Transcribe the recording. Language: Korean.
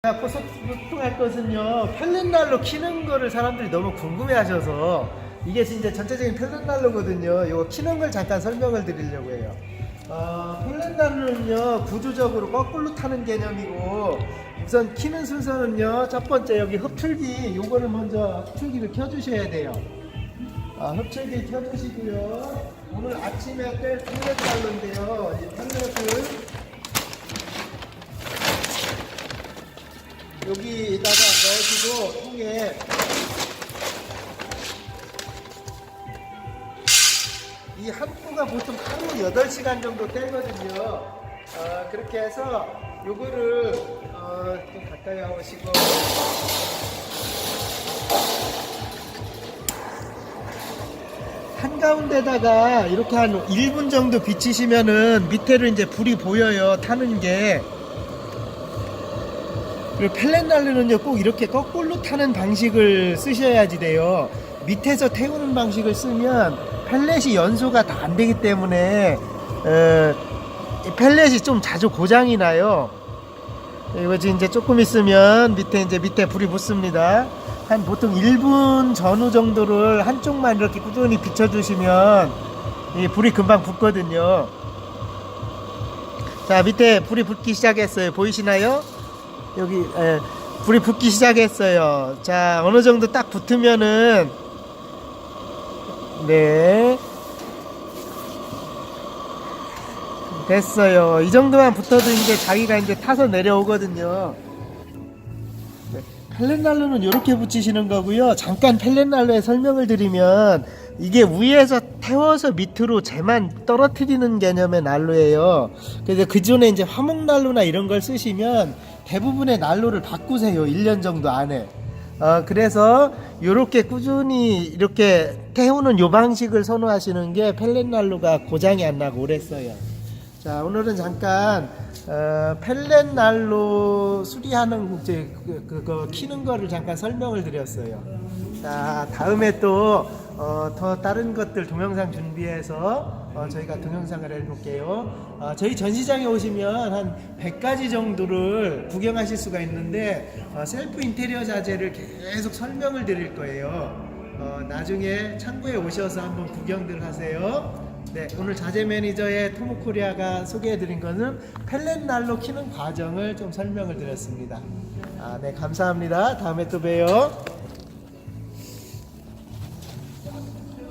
또 소통할 것은요 펠렌날로 키는 거를 사람들이 너무 궁금해하셔서 이게 진짜 전체적인 펠렌날로거든요. 이거 키는 걸 잠깐 설명을 드리려고 해요. 어, 펠렌날로는요 구조적으로 거꾸로 타는 개념이고 우선 키는 순서는요 첫 번째 여기 흡출기 요거를 먼저 흡출기를 켜주셔야 돼요. 아, 흡출기 켜주시고요. 오늘 아침에 뺄 펠렌날로인데요. 이 펠렛을 여기다가 넣으시고 통에 이 한 포가 보통 하루 8시간 정도 떼거든요. 어, 그렇게 해서 요거를 어, 좀 가까이 와보시고 한가운데다가 이렇게 한 1분 정도 비치시면은 밑에로 이제 불이 보여요. 타는 게. 그리고 펠렛날르는요 꼭 이렇게 거꾸로 타는 방식을 쓰셔야지 돼요. 밑에서 태우는 방식을 쓰면 펠렛이 연소가 다 안 되기 때문에 어, 이 펠렛이 좀 자주 고장이 나요. 이거 이제 조금 있으면 밑에 이제 밑에 불이 붙습니다. 한 보통 1분 전후 정도를 한쪽만 이렇게 꾸준히 비춰주시면 이 불이 금방 붙거든요. 자 밑에 불이 붙기 시작했어요. 보이시나요? 여기 예, 불이 붙기 시작했어요. 자 어느 정도 딱 붙으면은 네 됐어요. 이 정도만 붙어도 이제 자기가 이제 타서 내려오거든요. 네, 펠렛난로는 이렇게 붙이시는 거고요. 잠깐 펠렛난로의 설명을 드리면 이게 위에서 태워서 밑으로 재만 떨어뜨리는 개념의 난로예요. 그래서 그 전에 이제 화목난로나 이런 걸 쓰시면 대부분의 난로를 바꾸세요. 1년 정도 안에. 어, 그래서 이렇게 꾸준히 이렇게 태우는 요 방식을 선호하시는 게 펠렛 난로가 고장이 안 나고 오래 써요. 자 오늘은 잠깐 어, 펠렛 난로 수리하는 이제 그, 그거 키는 거를 잠깐 설명을 드렸어요. 자 다음에 또 어, 더 다른 것들 동영상 준비해서 어, 저희가 동영상을 해볼게요. 어, 저희 전시장에 오시면 한 100가지 정도를 구경하실 수가 있는데 어, 셀프 인테리어 자재를 계속 설명을 드릴 거예요. 어, 나중에 창구에 오셔서 한번 구경들 하세요. 네, 오늘 자재 매니저의 토모코리아가 소개해드린 것은 펠렛 난로 키는 과정을 좀 설명을 드렸습니다. 아, 네, 감사합니다. 다음에 또 봬요.